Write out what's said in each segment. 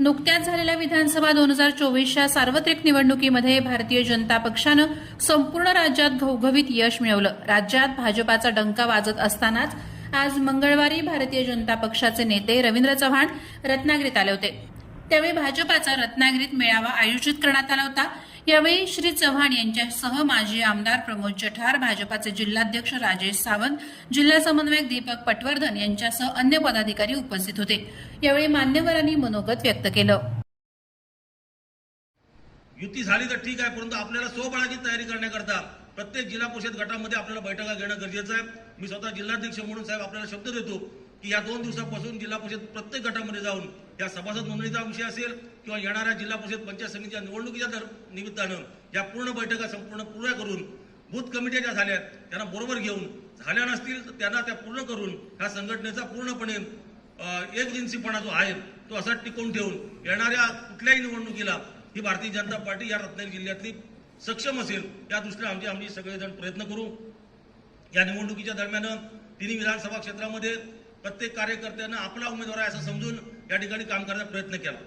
नुकत्याच झालेल्या विधानसभा दोन हजार चोवीसच्या सार्वत्रिक निवडणुकीमध्ये भारतीय जनता पक्षानं संपूर्ण राज्यात घवघवीत यश मिळवलं. राज्यात भाजपाचा डंका वाजत असतानाच आज मंगळवारी भारतीय जनता पक्षाचे नेते रवींद्र चव्हाण रत्नागिरीत आले होते. त्यावेळी भाजपाचा रत्नागिरीत मेळावा आयोजित करण्यात आला होता. यावेळी श्री चव्हाण यांच्यासह माजी आमदार प्रमोद जठार भाजपाचे जिल्हाध्यक्ष राजेश सावंत जिल्हा समन्वयक दीपक पटवर्धन यांच्यासह अन्य पदाधिकारी उपस्थित होते. यावेळी मान्यवरांनी मनोगत व्यक्त केलं. युती झाली तर ठीक आहे परंतु आपल्याला स्वबळाची तयारी करण्याकरता प्रत्येक जिल्हा परिषद गटामध्ये आपल्याला बैठका घेणं गरजेचं आहे. मी स्वतः जिल्हाध्यक्ष म्हणून साहेब आपल्याला शब्द देतो. की या दोन दिवसापासून जिल्हा परिषद प्रत्येक गटामध्ये जाऊन या सभासद नोंदणीचा विषय असेल किंवा येणाऱ्या जिल्हा परिषद पंचायत समितीच्या निवडणुकीच्या दर निमित्तानं या पूर्ण बैठका संपूर्ण पूर्ण करून बूथ कमिट्या ज्या झाल्या आहेत, त्यांना बरोबर घेऊन झाल्या नसतील तर त्यांना त्या पूर्ण करून ह्या संघटनेचा पूर्णपणे अ, एकजिन्सीपणा जो आहे तो असा टिकवून ठेवून येणाऱ्या कुठल्याही निवडणुकीला ही भारतीय जनता पार्टी या रत्नागिरी जिल्ह्यातली सक्षम असेल या दृष्टीने आमचे आम्ही सगळेजण प्रयत्न करू. या निवडणुकीच्या दरम्यान तिन्ही विधानसभा क्षेत्रामध्ये प्रत्येक कार्यकर्त्यानं आपला उमेदवार आहे असं समजून या ठिकाणी काम करण्याचा प्रयत्न केला.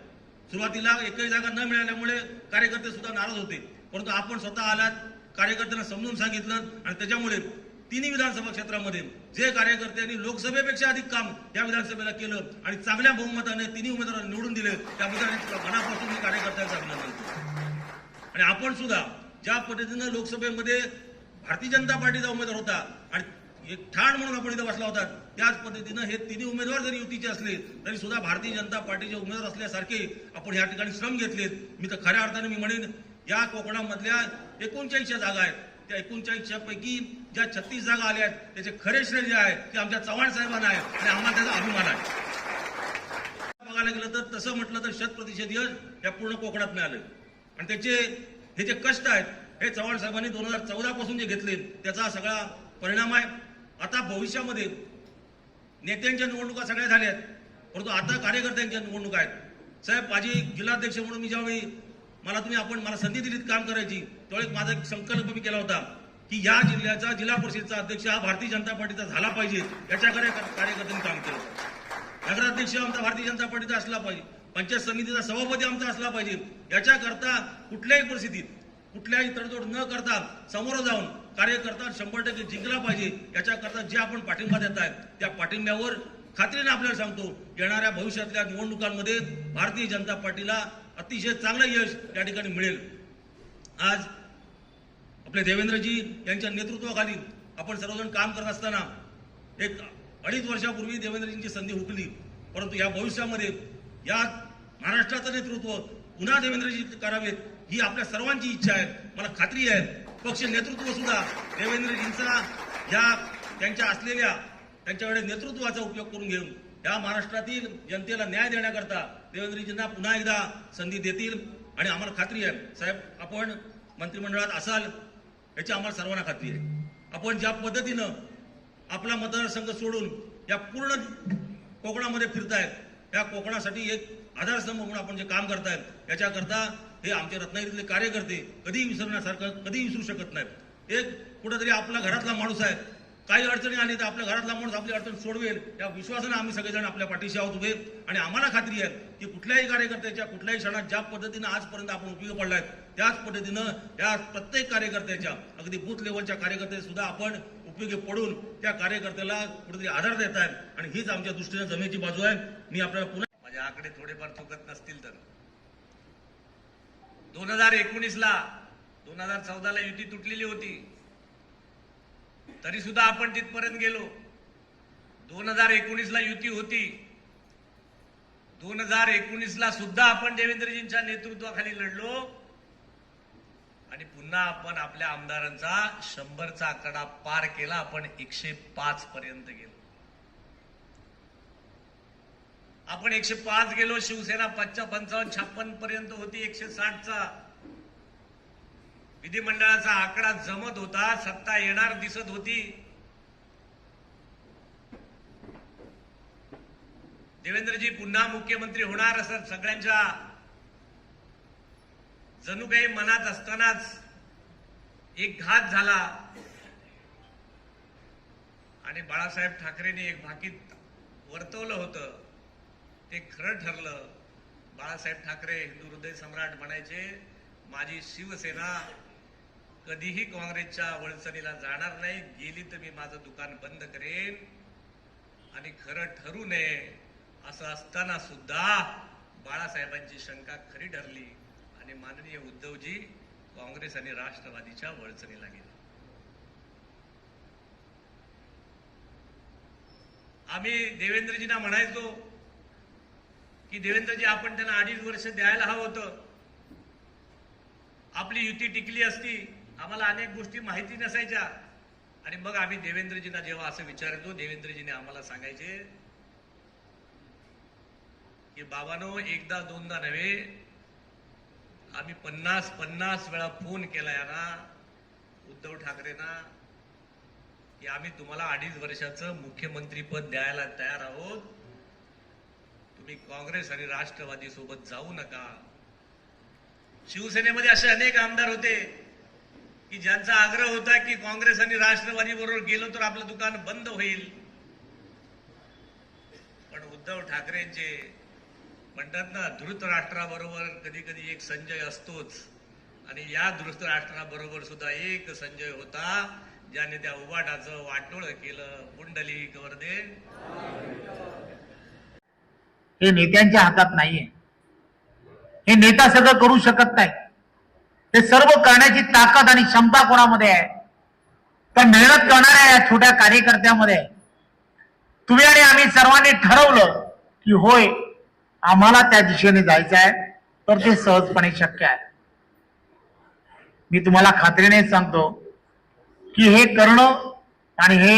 सुरुवातीला एकही जागा न मिळाल्यामुळे कार्यकर्ते सुद्धा नाराज होते. परंतु आपण स्वतः आलात कार्यकर्त्यांना समजून सांगितलं आणि त्याच्यामुळे तिन्ही विधानसभा क्षेत्रामध्ये जे कार्यकर्त्यांनी लोकसभेपेक्षा अधिक काम या विधानसभेला केलं आणि चांगल्या बहुमताने तिन्ही उमेदवार निवडून दिले त्याबद्दल मनापासून मी कार्यकर्त्यांचा अभिनंदन करतो. आणि आपण सुद्धा ज्या पद्धतीनं लोकसभेमध्ये भारतीय जनता पार्टीचा उमेदवार होता आणि एक ठाण म्हणून आपण इथं बसला होता. त्याच पद्धतीनं हे तिन्ही उमेदवार जरी युतीचे असले तरी सुद्धा भारतीय जनता पार्टीचे उमेदवार असल्यासारखे आपण या ठिकाणी श्रम घेतलेत. मी तर खऱ्या अर्थाने मी म्हणेन या कोकणामधल्या एकोणचाळीसच्या जागा आहेत. त्या एकोणचाळीसच्या पैकी ज्या छत्तीस जागा आल्या आहेत त्याचे खरे श्रेय जे आहे ते आमच्या चव्हाण साहेबांना आहे आणि आम्हाला त्याचा अभिमान आहे. बघायला गेलं तर तसं म्हटलं तर शत प्रतिशत यश या पूर्ण कोकणात मिळालं आणि त्याचे हे जे कष्ट आहेत हे चव्हाण साहेबांनी दोन हजार चौदा पासून जे घेतले त्याचा सगळा परिणाम आहे. आता भविष्यामध्ये नेत्यांच्या निवडणुका सगळ्या झाल्या आहेत. परंतु आता कार्यकर्त्यांच्या निवडणुका आहेत. साहेब माझी जिल्हाध्यक्ष म्हणून मी ज्यावेळी मला तुम्ही आपण मला संधी दिलीत काम करायची त्यावेळी माझा एक संकल्प मी केला होता की या जिल्ह्याचा जिल्हा परिषदचा अध्यक्ष हा भारतीय जनता पार्टीचा झाला पाहिजे. याच्याकडे कार्यकर्त्यांनी काम केलं नगराध्यक्ष आमचा भारतीय जनता पार्टीचा असला पाहिजे. पंचायत समितीचा सभापती आमचा असला पाहिजे. याच्याकरता कुठल्याही परिस्थितीत कुठल्याही तडजोड न करता समोर जाऊन कार्यकर्ता शंभर टक्के जिंकला पाहिजे याच्याकरता जे आपण पाठिंबा देत आहे त्या पाठिंब्यावर खात्रीने आपल्याला सांगतो येणाऱ्या भविष्यातल्या निवडणुकांमध्ये भारतीय जनता पार्टीला अतिशय चांगलं यश या ठिकाणी मिळेल. आज आपले देवेंद्रजी यांच्या नेतृत्वाखाली आपण सर्वजण काम करत असताना एक अडीच वर्षापूर्वी देवेंद्रजींची संधी हुकली परंतु या भविष्यामध्ये या महाराष्ट्राचं नेतृत्व पुन्हा देवेंद्रजी करावेत ही आपल्या सर्वांची इच्छा आहे मला खात्री आहे. पक्ष नेतृत्व सुद्धा देवेंद्रजींचा या त्यांच्या असलेल्या त्यांच्याकडे नेतृत्वाचा उपयोग करून घेऊन या महाराष्ट्रातील जनतेला न्याय देण्याकरता देवेंद्रजींना पुन्हा एकदा संधी देतील. आणि आम्हाला खात्री आहे. साहेब आपण मंत्रिमंडळात असाल याची आम्हाला सर्वांना खात्री आहे. आपण ज्या पद्धतीनं आपला मतदारसंघ सोडून या पूर्ण कोकणामध्ये फिरतायत या कोकणासाठी एक आधारस्तंभ म्हणून आपण जे काम करतायत याच्याकरता हे आमच्या रत्नागिरीतले कार्यकर्ते कधीही विसरण्यासारखं कधीही विसरू शकत नाहीत. एक कुठेतरी आपला घरातला माणूस आहे. काही अडचणी आली तर आपल्या घरातला माणूस आपली अडचण सोडवेल. या विश्वासानं आम्ही सगळेजण आपल्या पाठीशी आहोत उभे. आणि आम्हाला खात्री आहे की कुठल्याही कार्यकर्त्याच्या कुठल्याही क्षणात ज्या पद्धतीनं आजपर्यंत आपण उपयोग पडलाय त्याच पद्धतीनं या प्रत्येक कार्यकर्त्याच्या अगदी बूथ लेवलच्या कार्यकर्ते सुद्धा आपण उपयोगी पडून त्या कार्यकर्त्याला कुठेतरी आधार देत आहेत आणि हीच आमच्या दृष्टीने जमेची बाजू आहे. मी आपल्याला पुन्हा माझ्याकडे आकडे थोडेफार चुकत नसतील तर. दोन हजार एकोणीसला दोन हजार चौदाला युती तुटलेली होती. तरी सुद्धा आपण तिथपर्यंत गेलो. दोन हजार एकोणीसला युती होती. दोन हजार एकोणीसला सुद्धा आपण देवेंद्रजींच्या नेतृत्वाखाली लढलो. आणि पुन्हा आपण आपल्या आमदारांचा शंभरचा आकडा पार केला. आपण एकशे पाच पर्यंत गेलो. आपण एकशे पाच गेलो शिवसेना पाचच्या पंचावन्न छप्पन पर्यंत होती एकशे साठचा. विधिमंडळाचा आकडा जमत होता सत्ता येणार दिसत होती. देवेंद्रजी पुन्हा मुख्यमंत्री होणार असं सगळ्यांच्या जणू काही मनात असतानाच एक घात झाला. आणि बाळासाहेब ठाकरेंनी एक भाकीत वर्तवलं होतं. ते खरं ठरलं. बाळासाहेब ठाकरे हिंदू हृदय सम्राट म्हणायचे माझी शिवसेना कधीही काँग्रेसच्या वळचणीला जाणार नाही. गेली तर मी माझं दुकान बंद करेन. आणि खरं ठरू नये असं असताना सुद्धा बाळासाहेबांची शंका खरी ठरली. आणि माननीय उद्धवजी काँग्रेस आणि राष्ट्रवादीच्या वळचणीला गेले. आम्ही देवेंद्रजींना म्हणायचो की देवेंद्रजी आपण त्यांना अडीच वर्ष द्यायला हवं होतं. आपली युती टिकली असती. आम्हाला अनेक गोष्टी माहिती नसायच्या. आणि मग आम्ही देवेंद्रजींना जेव्हा असं विचारतो देवेंद्रजीने आम्हाला सांगायचे की बाबानो एकदा दोनदा नव्हे आम्ही पन्नास पन्नास वेळा फोन केला यांना उद्धव ठाकरेंना की आम्ही तुम्हाला अडीच वर्षाचं मुख्यमंत्रीपद द्यायला तयार आहोत. तुम्ही काँग्रेस आणि राष्ट्रवादी सोबत जाऊ नका. शिवसेनेमध्ये असे अनेक आमदार होते की ज्यांचा आग्रह होता की काँग्रेस आणि राष्ट्रवादी बरोबर गेलो तर आपलं दुकान बंद होईल. पण उद्धव ठाकरेंचे म्हणतात ना धृत राष्ट्राबरोबर कधी कधी एक संजय असतोच. आणि या धृत राष्ट्राबरोबर सुद्धा एक संजय होता ज्याने त्या उबाटाचं वाटोळ केलं. पुंडली वर्दे हे नेत्यांच्या हातात नाहीये. हे नेता सगळं करू शकत नाही. ते सर्व करण्याची ताकद आणि क्षमता कोणामध्ये आहे? तर मेहनत करणाऱ्या या छोट्या कार्यकर्त्यामध्ये आहे. तुम्ही आणि आम्ही सर्वांनी ठरवलं की होय आम्हाला त्या दिशेने जायचं आहे तर ते सहजपणे शक्य आहे. मी तुम्हाला खात्रीने सांगतो की हे करणं आणि हे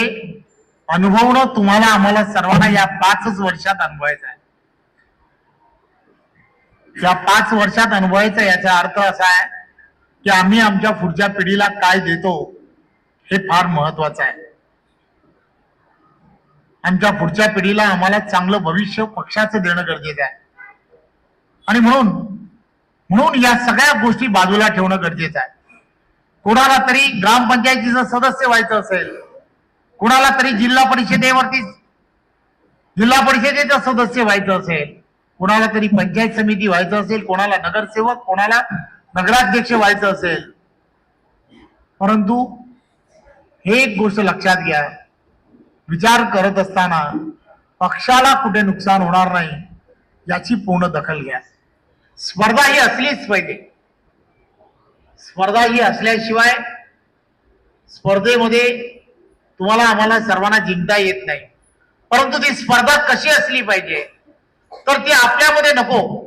अनुभवणं तुम्हाला आम्हाला सर्वांना या पाचच वर्षात अनुभवायचं आहे. या पाच वर्षात अनुभवायचा याचा अर्थ असा आहे की आम्ही आमच्या पुढच्या पिढीला काय देतो हे फार महत्वाचं आहे. आमच्या पुढच्या पिढीला आम्हाला चांगलं भविष्य पक्षाचं देणं गरजेचं आहे. आणि म्हणून म्हणून या सगळ्या गोष्टी बाजूला ठेवणं गरजेचं आहे. कोणाला तरी ग्रामपंचायतीचं सदस्य व्हायचं असेल कोणाला तरी जिल्हा परिषदेवरती जिल्हा परिषदेचं सदस्य व्हायचं असेल कोणाला तरी पंचायत समिती व्हायचं असेल कोणाला नगरसेवक कोणाला नगराध्यक्ष व्हायचं असेल. परंतु हे एक गोष्ट लक्षात घ्या. विचार करत असताना पक्षाला कुठे नुकसान होणार नाही याची पूर्ण दखल घ्या. स्पर्धा ही असलीच पाहिजे. स्पर्धा ही असल्याशिवाय स्पर्धेमध्ये तुम्हाला आम्हाला सर्वांना जिंकता येत नाही. परंतु ती स्पर्धा कशी असली पाहिजे? तर ती आपल्यामध्ये नको.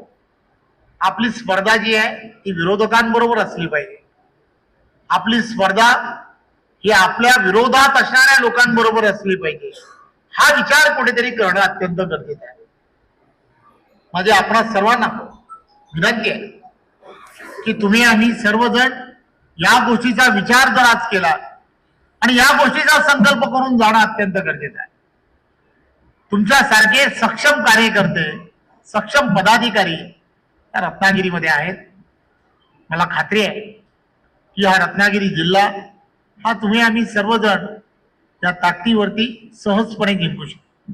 आपली स्पर्धा जी आहे ती विरोधकांबरोबर असली पाहिजे. आपली स्पर्धा ही आपल्या विरोधात असणाऱ्या लोकांबरोबर असली पाहिजे. हा विचार कुठेतरी करणं अत्यंत गरजेचं आहे. म्हणजे माझे आपणा सर्वांना विनंती आहे की तुम्ही आम्ही सर्वजण या गोष्टीचा विचार जर आज केला आणि या गोष्टीचा संकल्प करून जाणं अत्यंत गरजेचं आहे. तुमच्यासारखे सक्षम कार्यकर्ते सक्षम पदाधिकारी या रत्नागिरीमध्ये आहेत. मला खात्री आहे की हा रत्नागिरी जिल्हा हा तुम्ही आम्ही सर्वजण त्या ताकदीवरती सहजपणे जिंकू शकतो.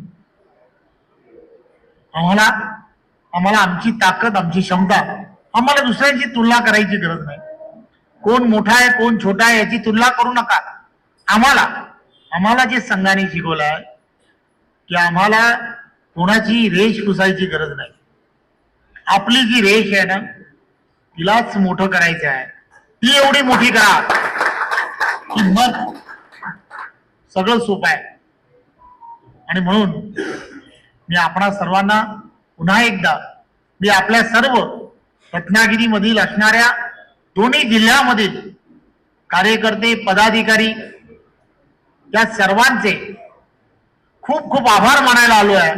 आम्हाला आम्हाला आमची ताकद आमची क्षमता आम्हाला दुसऱ्यांची तुलना करायची गरज नाही. कोण मोठा आहे कोण छोटा आहे याची तुलना करू नका. आम्हाला आम्हाला जे संघाने शिकवलं आहे की आम्हाला कोणाची रेष पुसायची गरज नाही. आपली जी रेष आहे ना तिलाच मोठं करायचं आहे. ती एवढी मोठी करा. की मग सगळं सोपं आहे. आणि म्हणून मी आपणा सर्वांना पुन्हा एकदा मी आपल्या सर्व रत्नागिरीमधील असणाऱ्या दोन्ही जिल्ह्यामधील कार्यकर्ते पदाधिकारी त्या सर्वांचे खूप खूप आभार मानायला आलो आहे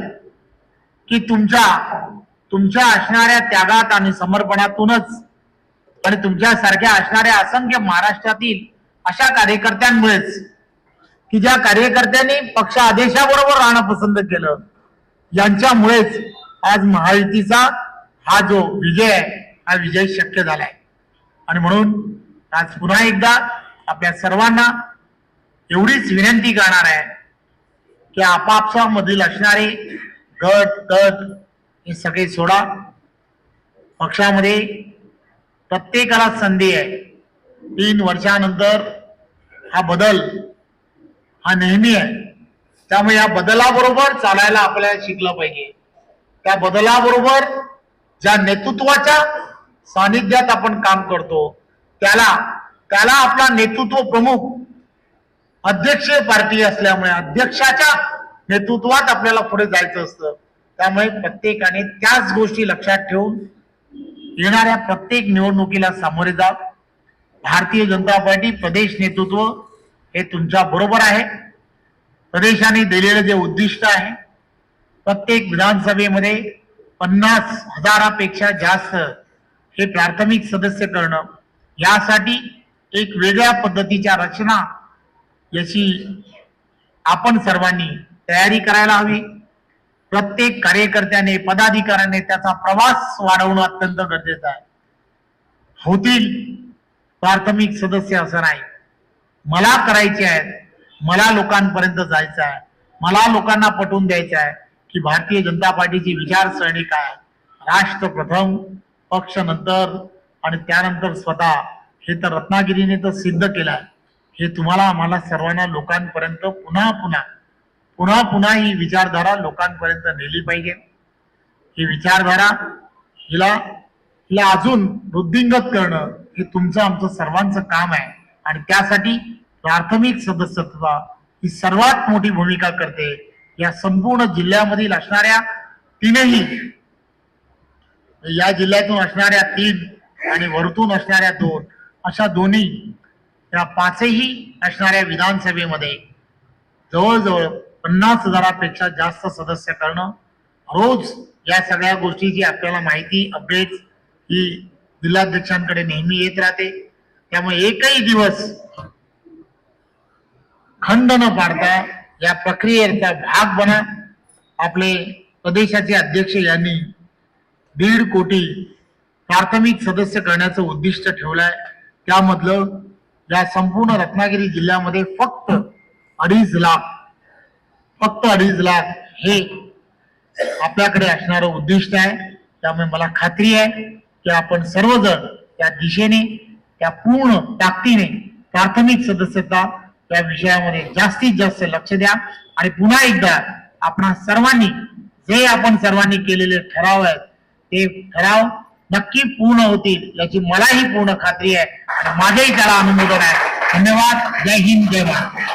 की तुमच्या तुमच्या असणाऱ्या त्यागात आणि समर्पणातूनच आणि तुमच्यासारख्या असणाऱ्या असंख्य महाराष्ट्रातील अशा कार्यकर्त्यांमुळेच की ज्या कार्यकर्त्यांनी पक्ष आदेशाबरोबर राहणं पसंत केलं यांच्यामुळेच आज महायुतीचा हा जो विजय आहे हा विजय शक्य झालाय. आणि म्हणून आज पुन्हा एकदा आपल्या सर्वांना एवढीच विनंती करणार आहे की आपापसामधील असणारे गट तट हे सगळे सोडा. पक्षामध्ये प्रत्येकाला संधी आहे. तीन वर्षानंतर हा बदल हा नेहमी आहे. त्यामुळे या बदलाबरोबर चालायला आपल्याला शिकलं पाहिजे. त्या बदलाबरोबर ज्या नेतृत्वाच्या सानिध्यात आपण काम करतो त्याला त्याला आपला नेतृत्व प्रमुख अध्यक्षीय पार्टी असल्यामुळे अध्यक्षाच्या नेतृत्वात आपल्याला पुढे जायचं असतं. त्यामुळे प्रत्येकाने त्याच गोष्टी लक्षात ठेवून येणाऱ्या प्रत्येक निवडणुकीला सामोरे जा. भारतीय जनता पार्टी प्रदेश नेतृत्व हे तुमच्या बरोबर आहे. प्रदेशाने दिलेलं जे उद्दिष्ट आहे प्रत्येक विधानसभेमध्ये पन्नास हजारापेक्षा जास्त हे प्राथमिक सदस्य करणं यासाठी एक वेगळ्या पद्धतीच्या रचना याची आपण सर्वांनी तयारी करायला हवी. प्रत्येक कार्यकर्त्याने पदाधिकाऱ्याने त्याचा प्रवास वाढवणं अत्यंत गरजेचं आहे. होतील प्राथमिक सदस्य असं नाही. मला करायचे आहेत मला लोकांपर्यंत जायचं आहे मला लोकांना पटवून द्यायचं आहे की भारतीय जनता पार्टीची विचारसरणी काय? राष्ट्र प्रथम पक्ष नंतर आणि त्यानंतर स्वतः. हे तर रत्नागिरीने तर सिद्ध केलं आहे. हे तुम्हाला आम्हाला सर्वांना लोकांपर्यंत पुन्हा पुन्हा पुन्हा पुन्हा ही विचारधारा लोकांपर्यंत नेली पाहिजे. ही विचारधारा हिला हिला अजून वृद्धिंगत करणं हे तुमचं आमचं सर्वांचं काम आहे. आणि त्यासाठी प्राथमिक सदस्यत्व ही सर्वात मोठी भूमिका करते. या संपूर्ण जिल्ह्यामधील असणाऱ्या तीनही या जिल्ह्यातून असणाऱ्या तीन आणि वरतून असणाऱ्या दोन अशा दोन्ही या पाचही असणाऱ्या विधानसभेमध्ये जवळजवळ पन्नास हजारापेक्षा जास्त सदस्य करणं रोज या सगळ्या गोष्टीची आपल्याला माहिती अपडेट ही जिल्हाध्यक्षांकडे नेहमी येत राहते. त्यामुळे एकही दिवस खंड न पाडता या प्रक्रियेचा भाग बना. आपले प्रदेशाचे अध्यक्ष यांनी दीड कोटी प्राथमिक सदस्य करण्याचं उद्दिष्ट ठेवलंय. त्यामधलं या संपूर्ण रत्नागिरी जिल्ह्यामध्ये फक्त अडीच लाख फक्त अडीच लाख हे आपल्याकडे असणारं उद्दिष्ट आहे. त्यामुळे मला खात्री आहे की आपण सर्वजण त्या दिशेने त्या पूर्ण ताकदीने प्राथमिक सदस्यता या विषयामध्ये जास्तीत जास्त लक्ष द्या. आणि पुन्हा एकदा आपण सर्वांनी जे आपण सर्वांनी केलेले ठराव आहेत ते ठराव नक्की पूर्ण होतील याची मलाही पूर्ण खात्री आहे आणि माझेही त्याला अनुमोदन आहे. धन्यवाद. जय हिंद जय महाराष्ट्र.